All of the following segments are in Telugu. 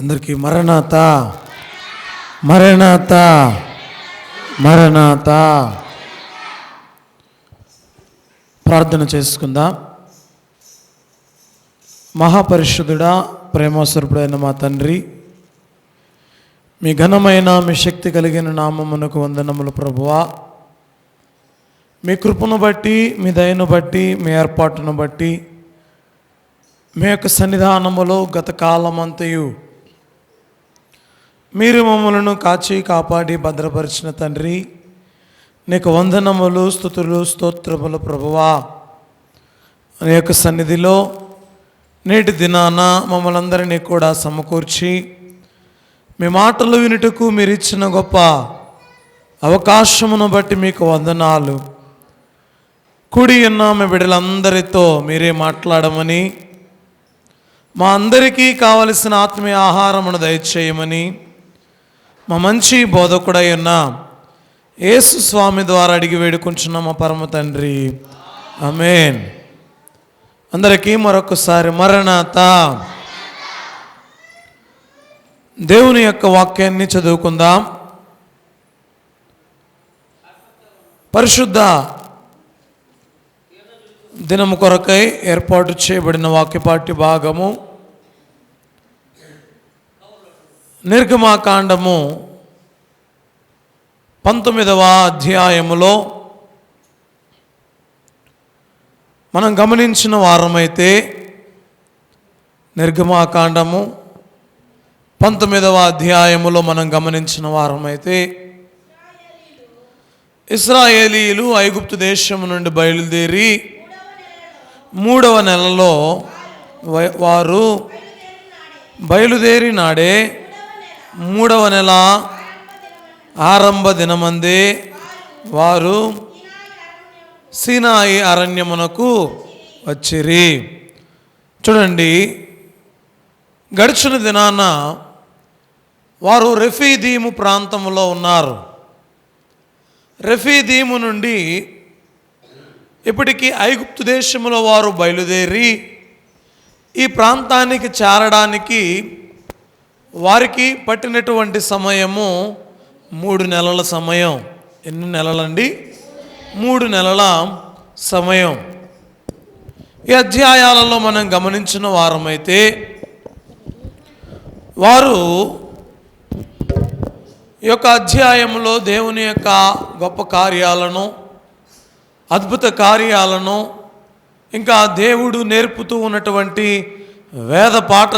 అందరికీ మరణాత. మరణాత. మరణాత. ప్రార్థన చేసుకుందాం. మహాపరిశుద్ధుడా ప్రేమస్వరూపుడైన మా తండ్రి మీ ఘనమైన మీ శక్తి కలిగిన నామమునకు వందనములు ప్రభువా. మీ కృపను బట్టి మీ దయను బట్టి మీ ఏర్పాటును బట్టి మీ యొక్క సన్నిధానములో గత కాలమంతయు మీరు మమ్మలను కాచి కాపాడి భద్రపరిచిన తండ్రి నీకు వందనములు స్థుతులు స్తోత్రములు ప్రభువా. నీ యొక్క సన్నిధిలో నేటి దినాన మమ్మల్ని అందరినీ కూడా సమకూర్చి మీ మాటలు వినుటకు మీరు ఇచ్చిన గొప్ప అవకాశమును బట్టి మీకు వందనాలు. కుడి ఉన్న మీ బిడ్డలందరితో మీరే మాట్లాడమని మా అందరికీ కావలసిన ఆత్మీయ ఆహారమును దయచేయమని మా మంచి బోధకుడై ఉన్న యేసు స్వామి ద్వారా అడిగి వేడుకుంటున్న మా పరమ తండ్రి. అమేన్ అందరికీ మరొకసారి మరణాత. దేవుని యొక్క వాక్యాన్ని చదువుకుందాం. పరిశుద్ధ దినము కొరకై ఏర్పాటు చేయబడిన వాక్యపాటి భాగము. నిర్గమాకాండము పంతొమ్మిదవ అధ్యాయములో మనం గమనించిన వారమైతే నిర్గమాకాండము పంతొమ్మిదవ అధ్యాయములో మనం గమనించిన వారమైతే ఇస్రాయేలీలు ఐగుప్తు దేశము నుండి బయలుదేరి మూడవ నెలలో వారు బయలుదేరి నాడే మూడవ నెల ఆరంభ దినమందే వారు సీనాయి అరణ్యమునకు వచ్చిరి. చూడండి గడిచిన దినాన వారు రెఫీదీము ప్రాంతంలో ఉన్నారు. రెఫీదీము నుండి ఇప్పటికీ ఐగుప్తు దేశంలో వారు బయలుదేరి ఈ ప్రాంతానికి చేరడానికి వారికి పట్టినటువంటి సమయము మూడు నెలల సమయం. ఎన్ని నెలలండి? మూడు నెలల సమయం. ఈ అధ్యాయాలలో మనం గమనించిన వారమైతే వారు ఈ యొక్క అధ్యాయంలో దేవుని యొక్క గొప్ప కార్యాలను అద్భుత కార్యాలను ఇంకా దేవుడు నేర్పుతూ ఉన్నటువంటి వేద పాఠ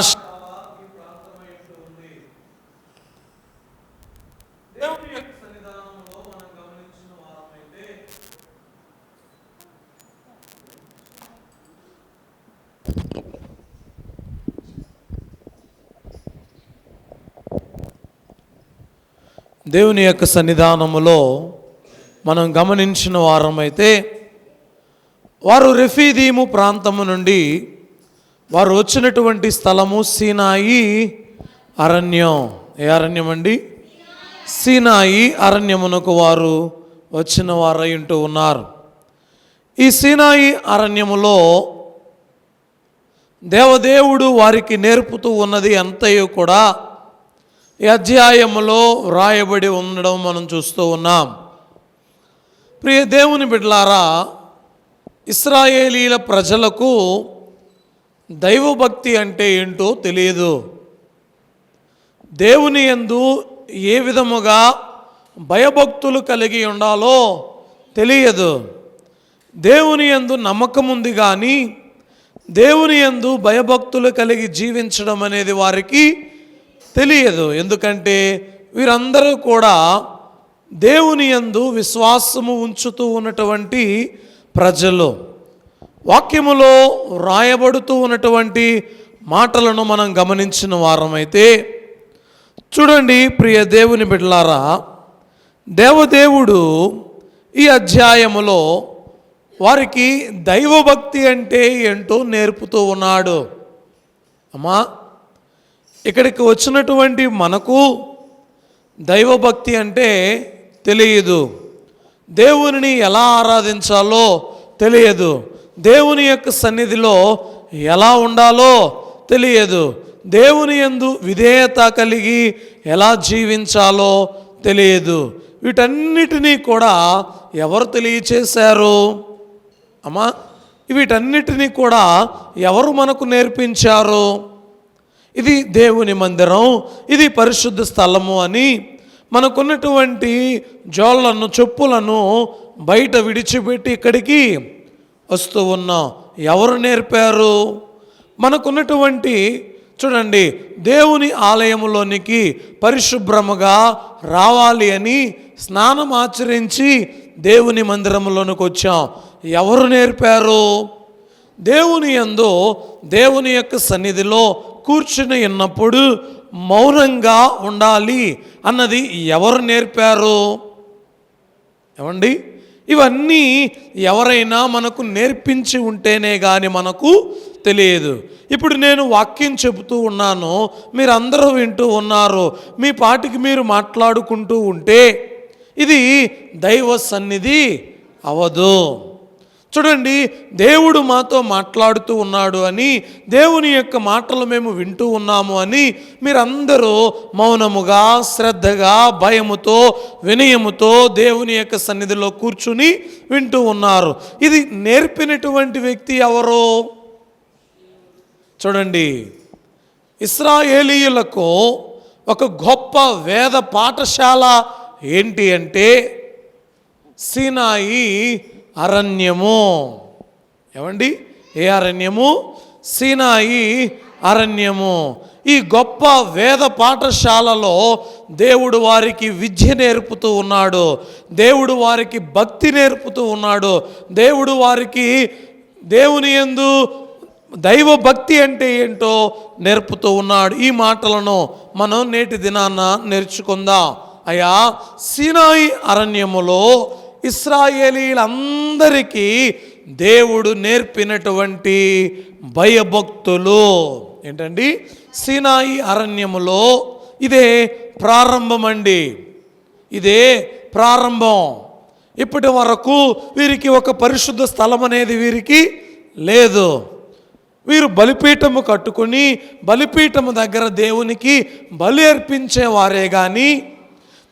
దేవుని యొక్క సన్నిధానములో మనం గమనించిన వారమైతే వారు రెఫీదీము ప్రాంతము నుండి వారు వచ్చినటువంటి స్థలము సీనాయి అరణ్యం. ఏ అరణ్యం అండి? సీనాయి అరణ్యమునకు వారు వచ్చిన వారై ఉంటూ ఉన్నారు. ఈ సీనాయి అరణ్యములో దేవదేవుడు వారికి నేర్పుతూ ఉన్నది అంతయు కూడా ఈ అధ్యాయములో వ్రాయబడి ఉండడం మనం చూస్తూ ఉన్నాం. ప్రియ దేవుని బిడ్లారా ఇస్రాయేలీల ప్రజలకు దైవభక్తి అంటే ఏంటో తెలియదు. దేవుని యందు ఏ విధముగా భయభక్తులు కలిగి ఉండాలో తెలియదు. దేవుని యందు నమ్మకం ఉంది కానీ దేవుని యందు భయభక్తులు కలిగి జీవించడం అనేది వారికి తెలియదు. ఎందుకంటే వీరందరూ కూడా దేవుని యందు విశ్వాసము ఉంచుతూ ఉన్నటువంటి ప్రజలు. వాక్యములో వ్రాయబడుతూ ఉన్నటువంటి మాటలను మనం గమనించిన వారమైతే చూడండి ప్రియ దేవుని బిడ్డలారా దేవదేవుడు ఈ అధ్యాయములో వారికి దైవభక్తి అంటే ఏంటో నేర్పుతూ ఉన్నాడు. అమ్మా ఇక్కడికి వచ్చినటువంటి మనకు దైవభక్తి అంటే తెలియదు. దేవునిని ఎలా ఆరాధించాలో తెలియదు. దేవుని యొక్క సన్నిధిలో ఎలా ఉండాలో తెలియదు. దేవుని యందు విధేయత కలిగి ఎలా జీవించాలో తెలియదు. వీటన్నిటినీ కూడా ఎవరు తెలియచేశారు? అమ్మా వీటన్నిటినీ కూడా ఎవరు మనకు నేర్పించారు? ఇది దేవుని మందిరం ఇది పరిశుద్ధ స్థలము అని మనకున్నటువంటి జోళ్ళను చెప్పులను బయట విడిచిపెట్టి ఇక్కడికి వస్తూ ఉన్నాం ఎవరు నేర్పారు? మనకున్నటువంటి చూడండి దేవుని ఆలయంలోనికి పరిశుభ్రముగా రావాలి అని స్నానం ఆచరించి దేవుని మందిరంలోనికి వచ్చాం. ఎవరు నేర్పారు? దేవుని యందు దేవుని యొక్క సన్నిధిలో కూర్చుని ఉన్నప్పుడు మౌనంగా ఉండాలి అన్నది ఎవరు నేర్పారు? ఏమండి? ఇవన్నీ ఎవరైనా మనకు నేర్పించి ఉంటేనే కానీ మనకు తెలియదు. ఇప్పుడు నేను వాక్యం చెబుతూ ఉన్నాను మీరు అందరూ వింటూ ఉన్నారు మీ పాటికి మీరు మాట్లాడుకుంటూ ఉంటే ఇది దైవ సన్నిధి అవదు. చూడండి దేవుడు మాతో మాట్లాడుతూ ఉన్నాడు అని దేవుని యొక్క మాటలు మేము వింటూ ఉన్నాము అని మీరందరూ మౌనముగా శ్రద్ధగా భయముతో వినయముతో దేవుని యొక్క సన్నిధిలో కూర్చుని వింటూ ఉన్నారు. ఇది నేర్పినటువంటి వ్యక్తి ఎవరు? చూడండి ఇస్రాయేలీయులకు ఒక గొప్ప వేద పాఠశాల ఏంటి అంటే సినాయి అరణ్యము. ఏమండి? ఏ అరణ్యము? సీనాయి అరణ్యము. ఈ గొప్ప వేద పాఠశాలలో దేవుడు వారికి విద్య నేర్పుతూ ఉన్నాడు. దేవుడు వారికి భక్తి నేర్పుతూ ఉన్నాడు. దేవుడు వారికి దేవుని యందు దైవ భక్తి అంటే ఏంటో నేర్పుతూ ఉన్నాడు. ఈ మాటలను మనం నేటి దినాన నేర్చుకుందాం. అయా సీనాయి అరణ్యములో ఇస్రాయేలీలందరికీ దేవుడు నేర్పినటువంటి భయభక్తులు. ఏంటండి? సినాయి అరణ్యములో ఇదే ప్రారంభమండి. ఇదే ప్రారంభం. ఇప్పటి వరకు వీరికి ఒక పరిశుద్ధ స్థలం అనేది వీరికి లేదు. వీరు బలిపీఠము కట్టుకుని బలిపీఠము దగ్గర దేవునికి బలి అర్పించేవారే కానీ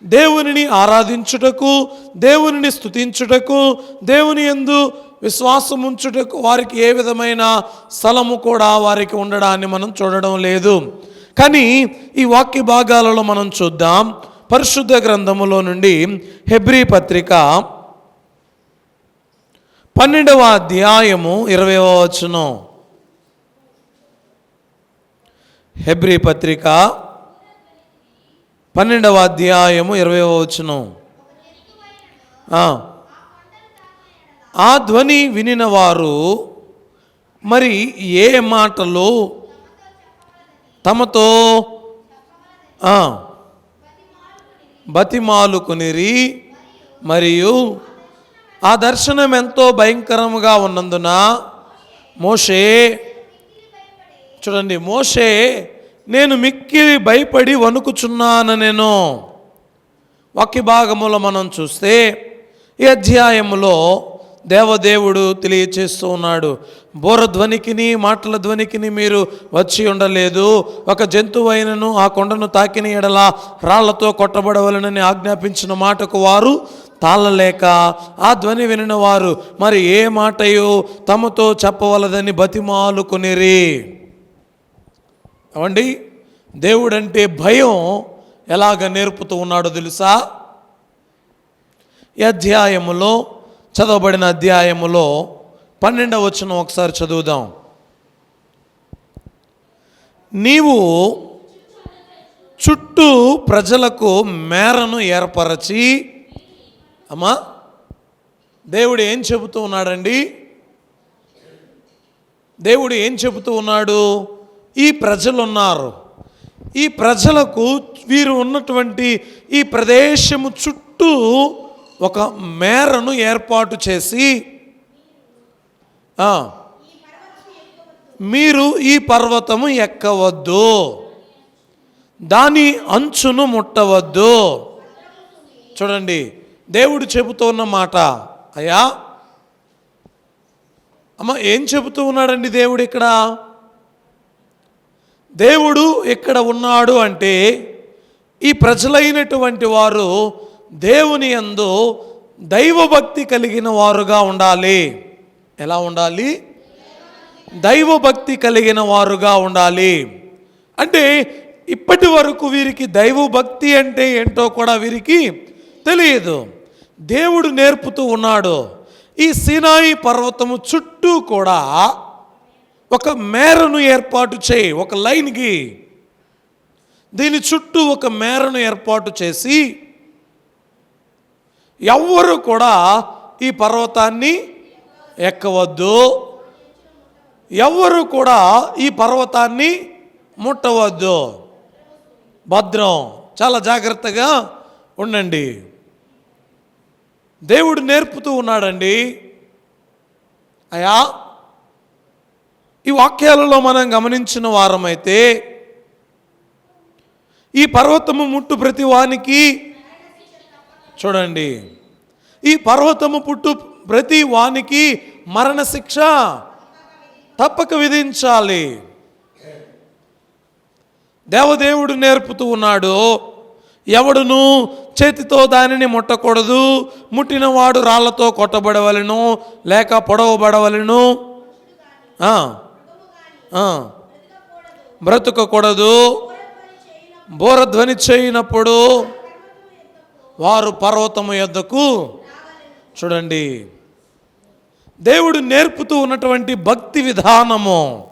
దేవునిని ఆరాధించుటకు దేవునిని స్తుతించుటకు దేవుని యందు విశ్వాసం ఉంచుటకు వారికి ఏ విధమైన స్థలము కూడా వారికి ఉండడాన్ని మనం చూడడం లేదు. కానీ ఈ వాక్య భాగాలలో మనం చూద్దాం. పరిశుద్ధ గ్రంథములో నుండి హెబ్రీ పత్రిక పన్నెండవ అధ్యాయము ఇరవైవ వచనం. హెబ్రీ పత్రిక పన్నెండవ అధ్యాయము ఇరవై వచనం. ఆ. ధ్వని వినిన వారు మరి ఏ మాటలు? తమతో బతిమాలుకునిరి మరియు ఆ దర్శనం ఎంతో భయంకరముగా ఉన్నందున మోషే చూడండి మోషే నేను మిక్కిలి భయపడి వణుకుచున్నాను నేను వాక్య భాగములో మనం చూస్తే ఈ అధ్యాయంలో దేవదేవుడు తెలియచేస్తూ ఉన్నాడు బోర ధ్వనికిని మాటల ధ్వనికిని మీరు వచ్చి ఉండలేదు. ఒక జంతువైనను ఆ కొండను తాకిన ఎడల రాళ్ళతో కొట్టబడవలనని ఆజ్ఞాపించిన మాటకు వారు తాళలేక ఆ ధ్వని వినిన వారు మరి ఏ మాటయో తమతో చెప్పవలదని బతిమాలుకునిరి? ఏమండి? దేవుడంటే భయం ఎలాగ నేర్పుతూ ఉన్నాడో తెలుసా? ఈ అధ్యాయములో చదవబడిన అధ్యాయములో పన్నెండవ వచనం ఒకసారి చదువుదాం. నీవు చుట్టూ ప్రజలకు మేరను ఏర్పరచి అమ్మా దేవుడు ఏం చెబుతూ ఉన్నాడండి? దేవుడు ఏం చెబుతూ ఉన్నాడు? ఈ ప్రజలు ఉన్నారు ఈ ప్రజలకు వీరు ఉన్నటువంటి ఈ ప్రదేశము చుట్టూ ఒక మేరను ఏర్పాటు చేసి మీరు ఈ పర్వతము ఎక్కవద్దు. దాని అంచును ముట్టవద్దు. చూడండి దేవుడు చెబుతున్న మాట అయ్యా అమ్మ ఏం చెబుతూ ఉన్నాడండి దేవుడు ఇక్కడ? దేవుడు ఇక్కడ ఉన్నాడు అంటే ఈ ప్రజలైనటువంటి వారు దేవుని యందు దైవభక్తి కలిగిన వారుగా ఉండాలి. ఎలా ఉండాలి? దైవభక్తి కలిగిన వారుగా ఉండాలి. అంటే ఇప్పటి వరకు వీరికి దైవభక్తి అంటే ఏంటో కూడా వీరికి తెలియదు. దేవుడు నేర్పుతూ ఉన్నాడు. ఈ సినాయి పర్వతము చుట్టూ కూడా ఒక మేరను ఏర్పాటు చేయి ఒక లైన్కి దీని చుట్టూ ఒక మేరను ఏర్పాటు చేసి ఎవ్వరు కూడా ఈ పర్వతాన్ని ఎక్కవద్దు. ఎవ్వరు కూడా ఈ పర్వతాన్ని ముట్టవద్దు. భద్రం చాలా జాగ్రత్తగా ఉండండి. దేవుడు నేర్పుతూ ఉన్నాడండి. అయా ఈ వాక్యాలలో మనం గమనించిన వారమైతే ఈ పర్వతము ముట్టు ప్రతి వానికి చూడండి. ఈ పర్వతము పుట్టు ప్రతి వానికి మరణశిక్ష తప్పక విధించాలి. దేవదేవుడు నేర్పుతూ ఉన్నాడు ఎవడును చేతితో దానిని ముట్టకూడదు ముట్టినవాడు రాళ్ళతో కొట్టబడవలను లేక పొడవబడవలను. బ్రతుకకూడదు. బోరధ్వని చేయనప్పుడు వారు పర్వతము యొద్దకు చూడండి. దేవుడు నేర్పుతూ ఉన్నటువంటి భక్తి విధానము.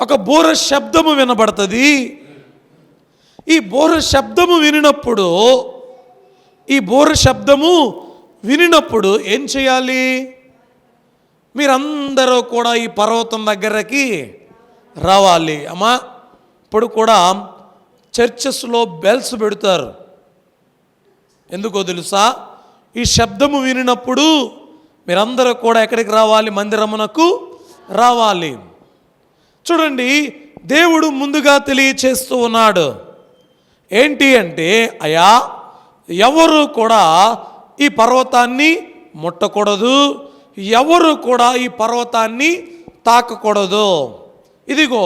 ఒక బోర శబ్దము వినబడుతుంది. ఈ బోర శబ్దము వినినప్పుడు ఈ బోర శబ్దము వినినప్పుడు ఏం చేయాలి? మీరందరూ కూడా ఈ పర్వతం దగ్గరకి రావాలి. అమ్మా ఇప్పుడు కూడా చర్చెస్లో బెల్స్ పెడతారు. ఎందుకో తెలుసా? ఈ శబ్దము వినినప్పుడు మీరందరూ కూడా ఎక్కడికి రావాలి? మందిరమునకు రావాలి. చూడండి దేవుడు ముందుగా తెలియచేస్తూ ఉన్నాడు. ఏంటి అంటే అయా ఎవరు కూడా ఈ పర్వతాన్ని ముట్టకూడదు ఎవరు కూడా ఈ పర్వతాన్ని తాకకూడదు. ఇదిగో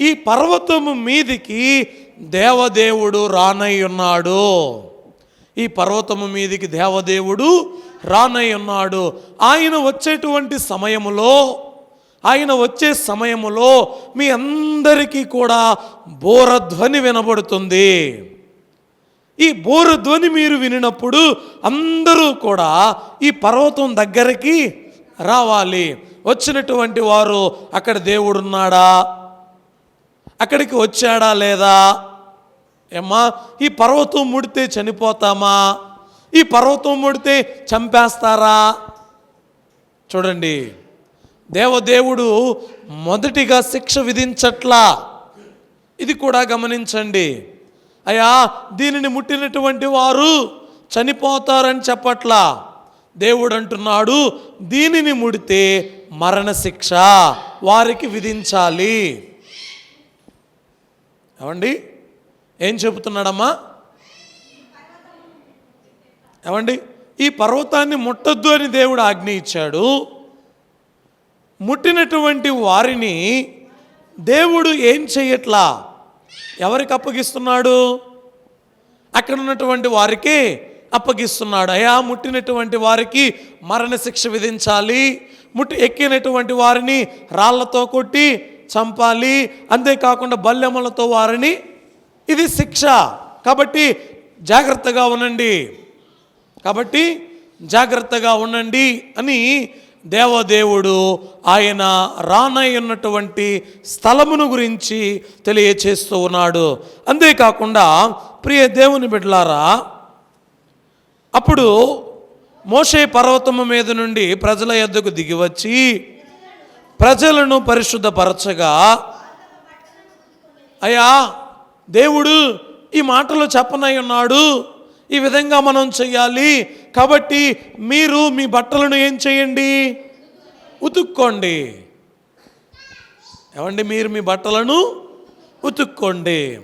ఈ పర్వతము మీదికి దేవదేవుడు రానై ఉన్నాడు ఈ పర్వతము మీదికి దేవదేవుడు రానై ఉన్నాడు ఆయన వచ్చేటువంటి సమయములో ఆయన వచ్చే సమయములో మీ అందరికీ కూడా బోరధ్వని వినబడుతుంది. ఈ బోరధ్వని మీరు వినినప్పుడు అందరూ కూడా ఈ పర్వతం దగ్గరికి రావాలి. వచ్చినటువంటి వారు అక్కడ దేవుడున్నాడా? అక్కడికి వచ్చాడా లేదా? ఏమ్మా ఈ పర్వతం ముడితే చనిపోతామా? ఈ పర్వతం ముడితే చంపేస్తారా? చూడండి దేవదేవుడు మొదటిగా శిక్ష విధించట్లా. ఇది కూడా గమనించండి. అయ్యా దీనిని ముట్టినటువంటి వారు చనిపోతారని చెప్పట్లా. దేవుడు అంటున్నాడు దీనిని ముడితే మరణశిక్ష వారికి విధించాలి. ఏమండి? ఏం చెబుతున్నాడమ్మా? ఏమండి? ఈ పర్వతాన్ని ముట్టొద్దు అని దేవుడు ఆజ్ఞ ఇచ్చాడు. ముట్టినటువంటి వారిని దేవుడు ఏం చెయ్యట్లా? ఎవరికి అప్పగిస్తున్నాడు? అక్కడ ఉన్నటువంటి వారికి అప్పగిస్తున్నాడు. అయా ముట్టినటువంటి వారికి మరణశిక్ష విధించాలి. ముట్టి ఎక్కినటువంటి వారిని రాళ్ళతో కొట్టి చంపాలి. అంతేకాకుండా బల్లెములతో వారిని ఇది శిక్ష. కాబట్టి జాగ్రత్తగా ఉండండి. కాబట్టి జాగ్రత్తగా ఉండండి అని దేవదేవుడు ఆయన రానై ఉన్నటువంటి స్థలమును గురించి తెలియచేస్తూ ఉన్నాడు. అంతేకాకుండా ప్రియ దేవుని బిడ్డలారా అప్పుడు మోషే పర్వతము మీద నుండి ప్రజల యొద్దకు దిగివచ్చి ప్రజలను పరిశుద్ధపరచగా అయ్యా దేవుడు ఈ మాటలు చెప్పనై ఉన్నాడు ఈ విధంగా మనం చెయ్యాలి కాబట్టి మీరు మీ బట్టలను ఏం చేయండి? ఉతుక్కోండి. ఏమండి మీరు మీ బట్టలను ఉతుక్కోండి.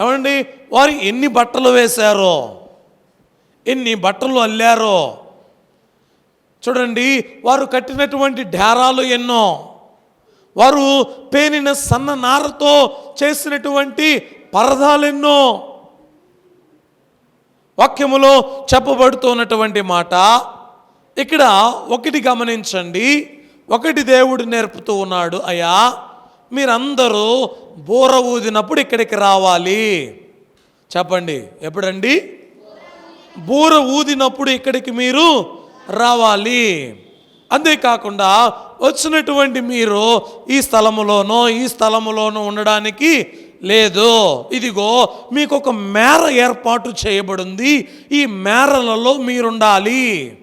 ఏమండి? వారు ఎన్ని బట్టలు వేశారో ఎన్ని బట్టలు అల్లారో. చూడండి వారు కట్టినటువంటి డేరాలు ఎన్నో. వారు పేనిన సన్న నారతో చేసినటువంటి పరదాలెన్నో. వాక్యములో చెప్పబడుతున్నటువంటి మాట ఇక్కడ ఒకటి గమనించండి. ఒకటి దేవుడు నేర్పుతూ ఉన్నాడు. అయ్యా మీరందరూ బోర ఊదినప్పుడు ఇక్కడికి రావాలి. చెప్పండి ఎప్పుడండి? బూర ఊదినప్పుడు ఇక్కడికి మీరు రావాలి. అంతేకాకుండా వచ్చినటువంటి మీరు ఈ స్థలములోనో ఈ స్థలములోనో ఉండడానికి లేదు. ఇదిగో మీకు ఒక మేర ఏర్పాటు చేయబడింది. ఈ మేరలలో మీరుండాలి.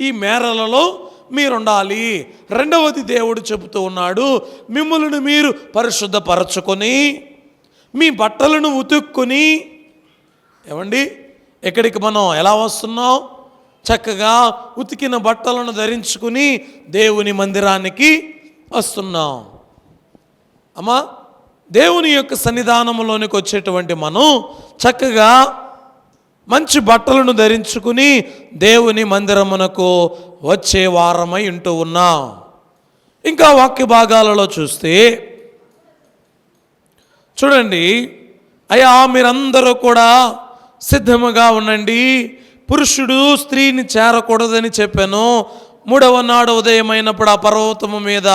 ఈ మేరలలో మీరుండాలి. రెండవది దేవుడు చెబుతూ ఉన్నాడు మిమ్మల్ని మీరు పరిశుద్ధపరచుకొని మీ బట్టలను ఉతుక్కుని ఏమండి? ఎక్కడికి మనం ఎలా వస్తున్నాం? చక్కగా ఉతికిన బట్టలను ధరించుకుని దేవుని మందిరానికి వస్తున్నాం. అమ్మా దేవుని యొక్క సన్నిధానంలోనికి వచ్చేటువంటి మనం చక్కగా మంచి బట్టలను ధరించుకుని దేవుని మందిరమునకు వచ్చే వారమై ఉంటూ ఉన్నాం. ఇంకా వాక్య భాగాలలో చూస్తే చూడండి అయ్యా మీరందరూ కూడా సిద్ధముగా ఉండండి. పురుషుడు స్త్రీని చేరకూడదని చెప్పాను. మూడవ నాడు ఉదయమైనప్పుడు ఆ పర్వతము మీద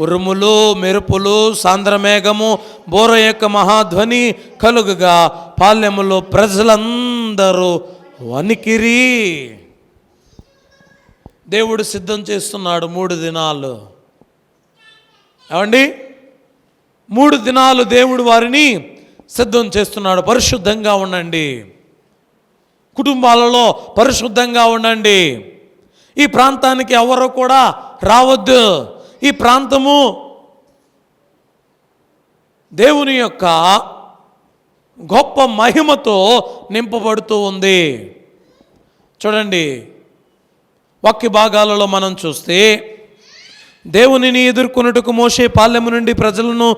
ఉరుములు మెరుపులు సాంద్రమేఘము బోర యొక్క మహాధ్వని కలుగుగా పాల్యములో ప్రజలందరూ వణికిరి. దేవుడు సిద్ధం చేస్తున్నాడు మూడు దినాలు. ఏమండి? మూడు దినాలు దేవుడు వారిని సిద్ధం చేస్తున్నాడు. పరిశుద్ధంగా ఉండండి. కుటుంబాలలో పరిశుద్ధంగా ఉండండి. ఈ ప్రాంతానికి ఎవరు కూడా రావద్దు. ఈ ప్రాంతము దేవుని యొక్క గొప్ప మహిమతో నింపబడుతూ ఉంది. చూడండి వాక్య భాగాలలో మనం చూస్తే దేవునిని ఎదుర్కొనుటకు మోసే పాలెము నుండి ప్రజలను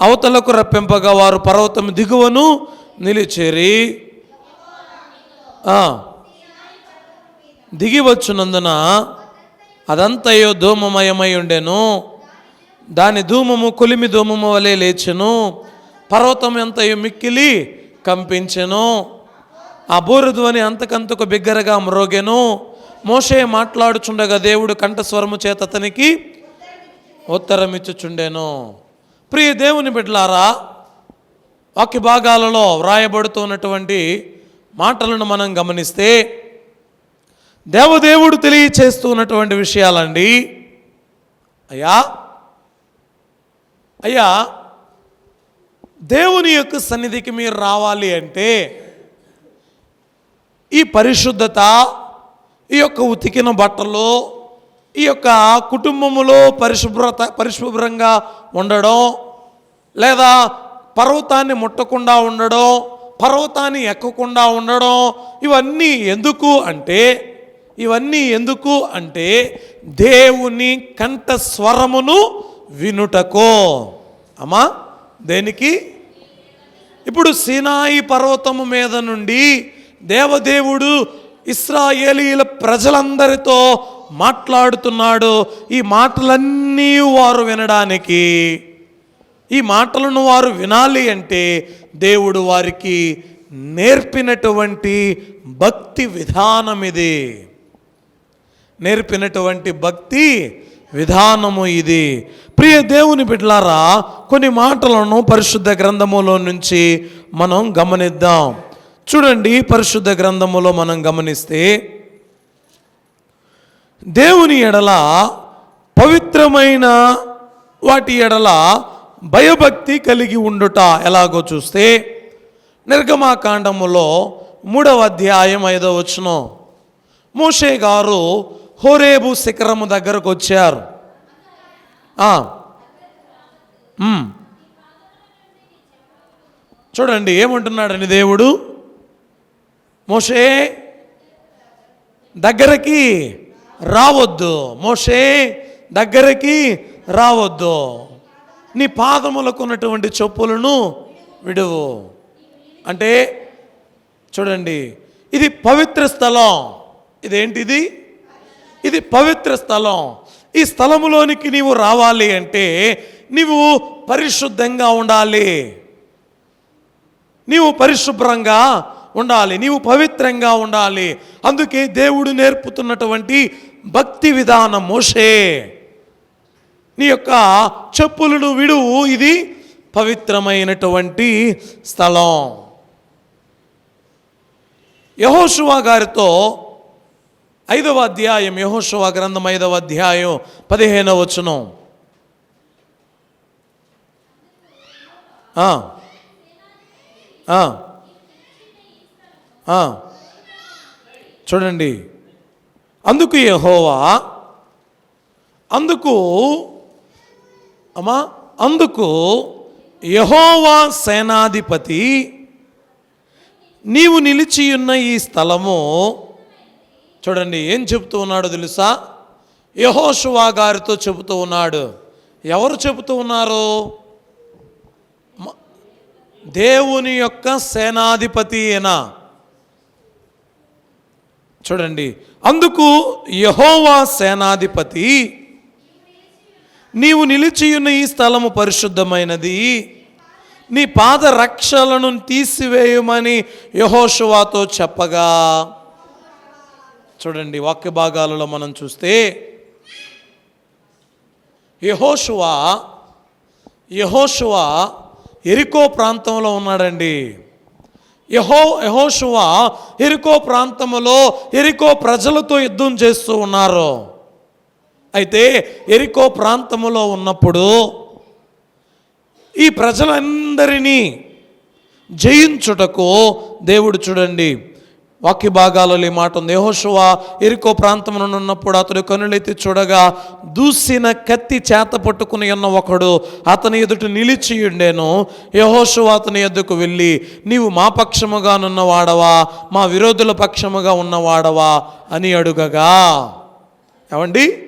అవతలకు రప్పింపగా వారు పర్వతం దిగువను నిలిచేరి దిగి వచ్చినందున అదంతయో ధూమమయమై ఉండెను. దాని ధూమము కొలిమి ధూమము వలె లేచెను. పర్వతం ఎంతయో మిక్కిలి కంపించెను. ఆ బూరధ్వని అంతకంతకు బిగ్గరగా మ్రోగెను. మోషే మాట్లాడుచుండగా దేవుడు కంఠస్వరము చేత అతనికి ఉత్తరం ఇచ్చుచుండెను ప్రియ దేవుని బిడ్డలారా వాక్య భాగాలలో వ్రాయబడుతున్నటువంటి మాటలను మనం గమనిస్తే దేవదేవుడు తెలియచేస్తున్నటువంటి విషయాలండి. అయ్యా అయ్యా దేవుని యొక్క సన్నిధికి మీరు రావాలి అంటే ఈ పరిశుద్ధత ఈ యొక్క ఉతికిన బట్టలు ఈ యొక్క కుటుంబములో పరిశుభ్రత పరిశుభ్రంగా ఉండడం లేదా పర్వతాన్ని ముట్టకుండా ఉండడం పర్వతాన్ని ఎక్కకుండా ఉండడం ఇవన్నీ ఎందుకు అంటే ఇవన్నీ ఎందుకు అంటే దేవుని కంఠస్వరమును వినుటకో. అమ్మా దేనికి? ఇప్పుడు సీనాయి పర్వతము మీద నుండి దేవదేవుడు ఇస్రాయేలీల ప్రజలందరితో మాట్లాడుతున్నాడు. ఈ మాటలన్నీ వారు వినడానికి. ఈ మాటలను వారు వినాలి అంటే దేవుడు వారికి నేర్పినటువంటి భక్తి విధానం ఇది నేర్పినటువంటి భక్తి విధానము ఇది. ప్రియ దేవుని బిడ్లారా కొన్ని మాటలను పరిశుద్ధ గ్రంథములో నుంచి మనం గమనిద్దాం. చూడండి పరిశుద్ధ గ్రంథములో మనం గమనిస్తే దేవుని ఎడల పవిత్రమైన వాటి ఎడల భయభక్తి కలిగి ఉండుట ఎలాగో చూస్తే నిర్గమాకాండములో మూడవ అధ్యాయం ఐదవ వచనం. మోషే గారు హోరేబు శిఖరము దగ్గరకు వచ్చారు. చూడండి ఏమంటున్నాడని దేవుడు? మోషే దగ్గరకి రావద్దు. మోషే దగ్గరకి రావద్దు. నీ పాదములకు ఉన్నటువంటి చెప్పులను విడువు. అంటే చూడండి ఇది పవిత్ర స్థలం. ఇదేంటిది? ఇది పవిత్ర స్థలం. ఈ స్థలములోనికి నీవు రావాలి అంటే నీవు పరిశుద్ధంగా ఉండాలి. నీవు పరిశుభ్రంగా ఉండాలి. నీవు పవిత్రంగా ఉండాలి. అందుకే దేవుడు నేర్పుతున్నటువంటి భక్తి విధానం మోషే. నీ యొక్క చెప్పులను విడువు ఇది పవిత్రమైనటువంటి స్థలం. యహోషువా గారితో ఐదవ అధ్యాయం యహోశవ గ్రంథం ఐదవ అధ్యాయం పదిహేనవ వచనం. చూడండి. అందుకు యహోవా అందుకు అమ్మా అందుకు యహోవా సేనాధిపతి నీవు నిలిచియున్న ఈ స్థలము చూడండి ఏం చెబుతూ ఉన్నాడో తెలుసా? యహోషువా గారితో చెబుతూ ఉన్నాడు. ఎవరు చెబుతూ ఉన్నారు? దేవుని యొక్క సేనాధిపతి అయినా. చూడండి అందుకు యహోవా సేనాధిపతి నీవు నిలిచియున్న ఈ స్థలము పరిశుద్ధమైనది. నీ పాద రక్షలను తీసివేయమని యహోషువాతో చెప్పగా. చూడండి వాక్య భాగాలలో మనం చూస్తే యహోషువా యహోషువా ఎరికో ప్రాంతంలో ఉన్నాడండి. యహో యహోషువా ఎరికో ప్రాంతంలో ఎరికో ప్రజలతో యుద్ధం చేస్తూ ఉన్నారు. అయితే ఎరికో ప్రాంతములో ఉన్నప్పుడు ఈ ప్రజలందరినీ జయించుటకు దేవుడు చూడండి వాక్య భాగాలలో ఈ మాట ఉంది. యెహోషువ ఎరుకో ప్రాంతమున ఉన్నప్పుడు అతడు కనులెత్తి చూడగా దూసిన కత్తి చేత పట్టుకుని ఉన్న ఒకడు అతని ఎదుట నిలిచి ఉండేను. యెహోషువ అతని ఎద్దుకు వెళ్ళి నీవు మా పక్షముగా వాడవా మా విరోధుల పక్షముగా ఉన్నవాడవా? అని అడుగగా. ఏమండి?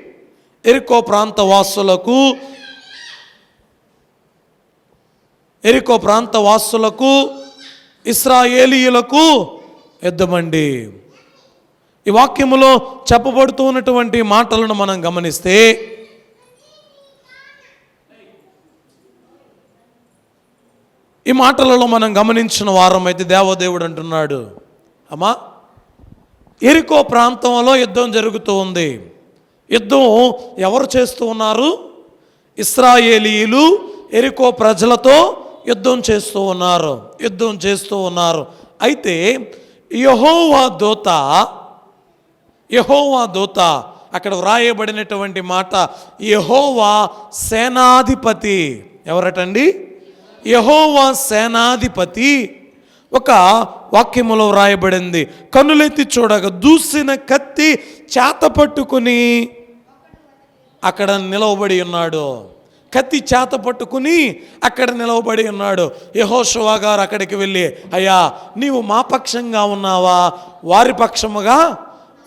ఎరుకో ప్రాంత వాసులకు ఎరికో ప్రాంత వాసులకు ఇస్రాయేలీయులకు యుద్ధమండి ఈ వాక్యములో చెప్పబడుతూ ఉన్నటువంటి మాటలను మనం గమనిస్తే ఈ మాటలలో మనం గమనించిన వారం అయితే దేవదేవుడు అంటున్నాడు అమ్మా ఎరికో ప్రాంతంలో యుద్ధం జరుగుతూ ఉంది. యుద్ధం ఎవరు చేస్తూ ఉన్నారు? ఇస్రాయేలీలు ఎరికో ప్రజలతో యుద్ధం చేస్తూ ఉన్నారు యుద్ధం చేస్తూ ఉన్నారు. అయితే యహోవా దూత యహోవా దూత అక్కడ వ్రాయబడినటువంటి మాట యహోవా సేనాధిపతి. ఎవరటండి? యహోవా సేనాధిపతి. ఒక వాక్యములో వ్రాయబడింది కన్నులెత్తి చూడగా దూసిన కత్తి చేత పట్టుకుని అక్కడ నిలవబడి ఉన్నాడు. కత్తి చేత పట్టుకుని అక్కడ నిలవబడి ఉన్నాడు. యహోశివా గారు అక్కడికి వెళ్ళి అయ్యా నీవు మా పక్షంగా ఉన్నావా? వారి పక్షముగా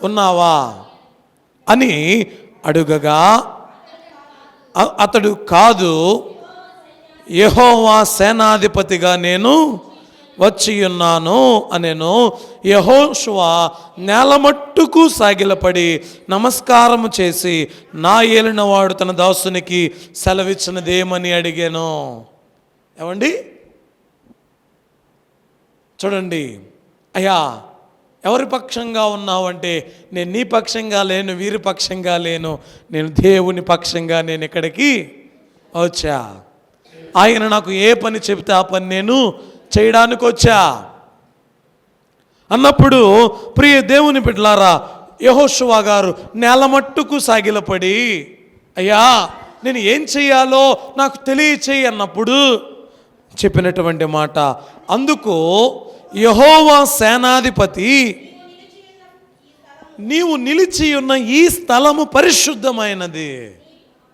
ఉన్నావా? అని అడుగగా అతడు కాదు. యహోవా సేనాధిపతిగా నేను వచ్చియున్నాను అనేను. నేలమట్టుకు సాగిలపడి నమస్కారము చేసి నా ఏలినవాడు తన దాసునికి సెలవిచ్చినదేమని అడిగాను. ఏమండి? చూడండి. అయ్యా ఎవరి పక్షంగా ఉన్నావంటే నేను నీ పక్షంగా లేను వీరి పక్షంగా లేను నేను దేవుని పక్షంగా నేను ఇక్కడికి వచ్చా. ఆయన నాకు ఏ పని చెబితే ఆ పని నేను చేయడానికి వచ్చా? అన్నప్పుడు ప్రియ దేవుని బిడ్డలారా యహోశువా గారు నేలమట్టుకు సాగిలపడి అయ్యా నేను ఏం చెయ్యాలో నాకు తెలియచేయి అన్నప్పుడు చెప్పినటువంటి మాట. అందుకు యహోవా సేనాధిపతి నీవు నిలిచి ఉన్న ఈ స్థలము పరిశుద్ధమైనది.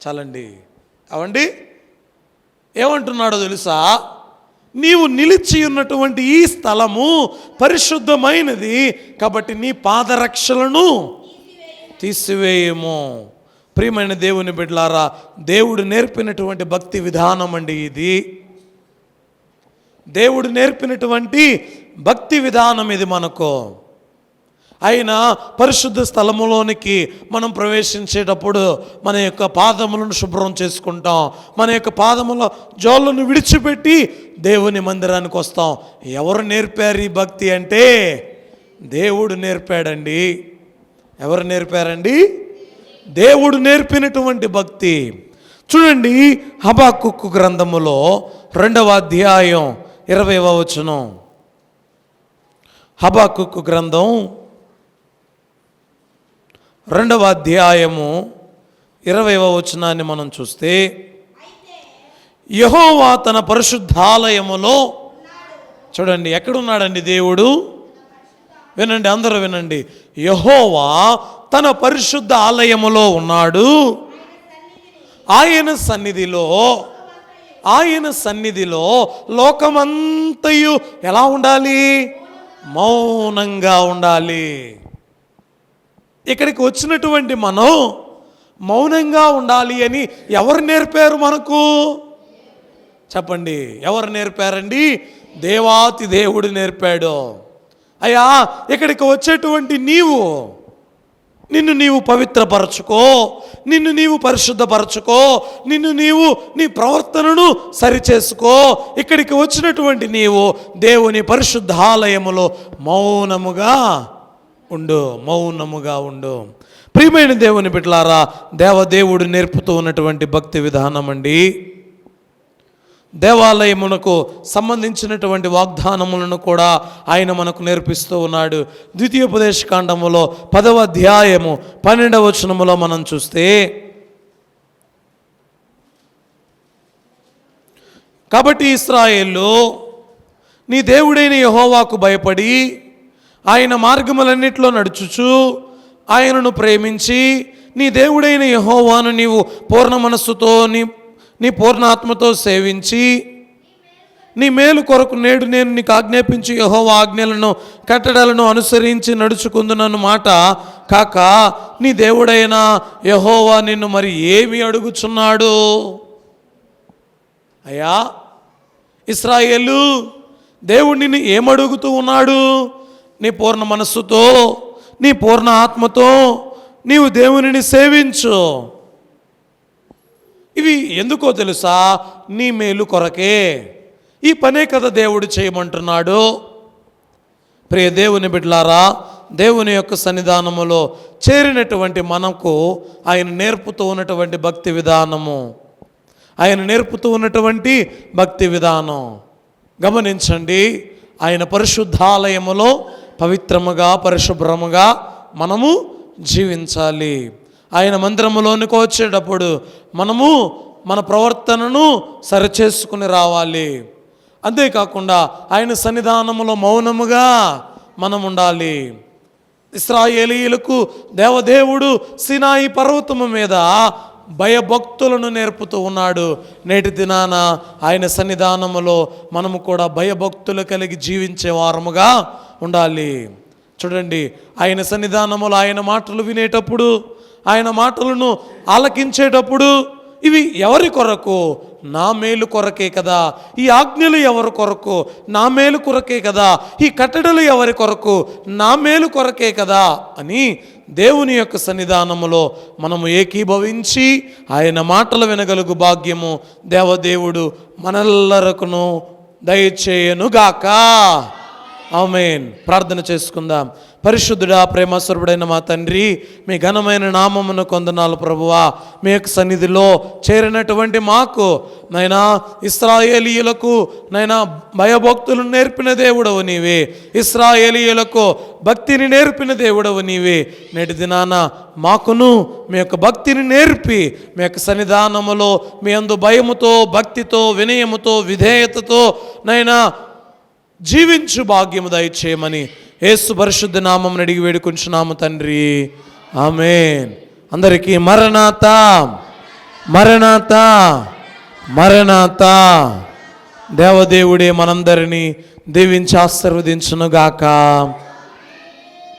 చాలండి. అవండి ఏమంటున్నాడో తెలుసా? నీవు నిలిచి ఉన్నటువంటి ఈ స్థలము పరిశుద్ధమైనది కాబట్టి నీ పాదరక్షలను తీసివేయము. ప్రియమైన దేవుని బిడ్డలారా దేవుడు నేర్పినటువంటి భక్తి విధానం అండి ఇది. దేవుడు నేర్పినటువంటి భక్తి విధానం ఇది మనకు. ఆయన పరిశుద్ధ స్థలములోనికి మనం ప్రవేశించేటప్పుడు మన యొక్క పాదములను శుభ్రం చేసుకుంటాం. మన యొక్క పాదముల జోళ్ళను విడిచిపెట్టి దేవుని మందిరానికి వస్తాం. ఎవరు నేర్పారు ఈ భక్తి అంటే? దేవుడు నేర్పాడండి. ఎవరు నేర్పారండి? దేవుడు నేర్పినటువంటి భక్తి. చూడండి హబాకుక్కు గ్రంథములో రెండవ అధ్యాయం ఇరవైవ వచనం. హబాకుక్కు గ్రంథం రెండవ అధ్యాయము ఇరవైవ వచనాన్ని మనం చూస్తే యహోవా తన పరిశుద్ధాలయములో చూడండి ఎక్కడున్నాడండి దేవుడు? వినండి అందరూ వినండి. యహోవా తన పరిశుద్ధ ఆలయములో ఉన్నాడు. ఆయన సన్నిధిలో ఆయన సన్నిధిలో లోకమంతయు ఎలా ఉండాలి? మౌనంగా ఉండాలి. ఇక్కడికి వచ్చినటువంటి మనం మౌనంగా ఉండాలి అని ఎవరు నేర్పారు మనకు? చెప్పండి ఎవరు నేర్పారండి? దేవాతి దేవుడు నేర్పాడు. అయ్యా ఇక్కడికి వచ్చేటువంటి నీవు నిన్ను నీవు పవిత్రపరచుకో నిన్ను నీవు పరిశుద్ధపరచుకో నిన్ను నీవు నీ ప్రవర్తనను సరిచేసుకో. ఇక్కడికి వచ్చినటువంటి నీవు దేవుని పరిశుద్ధాలయములో మౌనముగా ఉండు మౌనముగా ఉండు. ప్రియమైన దేవుని బిడ్డలారా దేవదేవుడు నేర్పుతూ ఉన్నటువంటి భక్తి విధానం అండి దేవాలయమునకు సంబంధించినటువంటి వాగ్దానములను కూడా ఆయన మనకు నేర్పిస్తూ ఉన్నాడు. ద్వితీయోపదేశ కాండములో పదవ అధ్యాయము పన్నెండవ వచనములో మనం చూస్తే కాబట్టి ఇస్రాయేల్లో నీ దేవుడైన యహోవాకు భయపడి ఆయన మార్గములన్నిటిలో నడుచుచు ఆయనను ప్రేమించి నీ దేవుడైన యహోవాను నీవు పూర్ణ మనస్సుతో నీ నీ పూర్ణాత్మతో సేవించి నీ మేలు కొరకు నేడు నేను నీకు ఆజ్ఞాపించి యహోవా ఆజ్ఞలను కట్టడలను అనుసరించి నడుచుకుందునన్న మాట కాక నీ దేవుడైన యహోవా నిన్ను మరి ఏమి అడుగుచున్నాడు? అయ్యా ఇస్రాయేలు దేవుడు నిన్ను ఏమడుగుతూ ఉన్నాడు? నీ పూర్ణ మనస్సుతో నీ పూర్ణ ఆత్మతో నీవు దేవునిని సేవించు. ఇవి ఎందుకో తెలుసా? నీ మేలు కొరకే. ఈ పనే కదా దేవుడు చేయమంటున్నాడు. ప్రియ దేవుని బిడ్లారా దేవుని యొక్క సన్నిధానములో చేరినటువంటి మనకు ఆయన నేర్పుతూ ఉన్నటువంటి భక్తి విధానము. ఆయన నేర్పుతూ ఉన్నటువంటి భక్తి విధానం. గమనించండి ఆయన పరిశుద్ధాలయములో పవిత్రముగా పరిశుభ్రముగా మనము జీవించాలి. ఆయన మందిరములోనికి వచ్చేటప్పుడు మనము మన ప్రవర్తనను సరిచేసుకుని రావాలి. అంతేకాకుండా ఆయన సన్నిధానములో మౌనముగా మనం ఉండాలి. ఇస్రాయేలీయులకు దేవదేవుడు సినాయి పర్వతము మీద భయభక్తులను నేర్పుతూ ఉన్నాడు. నేటి దినాన ఆయన సన్నిధానములో మనము కూడా భయభక్తులు కలిగి జీవించే వారముగా ఉండాలి. చూడండి ఆయన సన్నిధానములో ఆయన మాటలు వినేటప్పుడు ఆయన మాటలను ఆలకించేటప్పుడు ఇవి ఎవరి కొరకు? నా మేలు కొరకే కదా. ఈ ఆజ్ఞలు ఎవరి కొరకు? నా మేలు కొరకే కదా. ఈ కట్టడలు ఎవరి కొరకు? నా మేలు కొరకే కదా అని దేవుని యొక్క సన్నిధానములో మనము ఏకీభవించి ఆయన మాటలు వినగలుగు భాగ్యము దేవదేవుడు మనల్లరకును దయచేయనుగాక. ఆమెన్. ప్రార్థన చేసుకుందాం. పరిశుద్ధుడా ప్రేమస్వరుడైన మా తండ్రి మీ ఘనమైన నామమును కొందనాలు ప్రభువా. మీ యొక్క సన్నిధిలో చేరినటువంటి మాకు నైనా ఇస్రాయేలీయులకు నైనా భయభక్తులు నేర్పిన దేవుడవు నీవే. ఇస్రాయేలీయులకు భక్తిని నేర్పిన దేవుడవు నీవే. నేటి దినాన మాకును మీ యొక్క భక్తిని నేర్పి మీ యొక్క సన్నిధానములో మీ అందు భయముతో భక్తితో వినయముతో విధేయతతో నైనా జీవించు భాగ్యము దయచేయమని యేసు పరిశుద్ధ నామం అడిగి వేడుకుంటున్నాము తండ్రి. ఆమెన్. అందరికీ మరణాత మరణాత మరణాత. దేవదేవుడే మనందరినీ దీవించి ఆశీర్వదించునుగాక.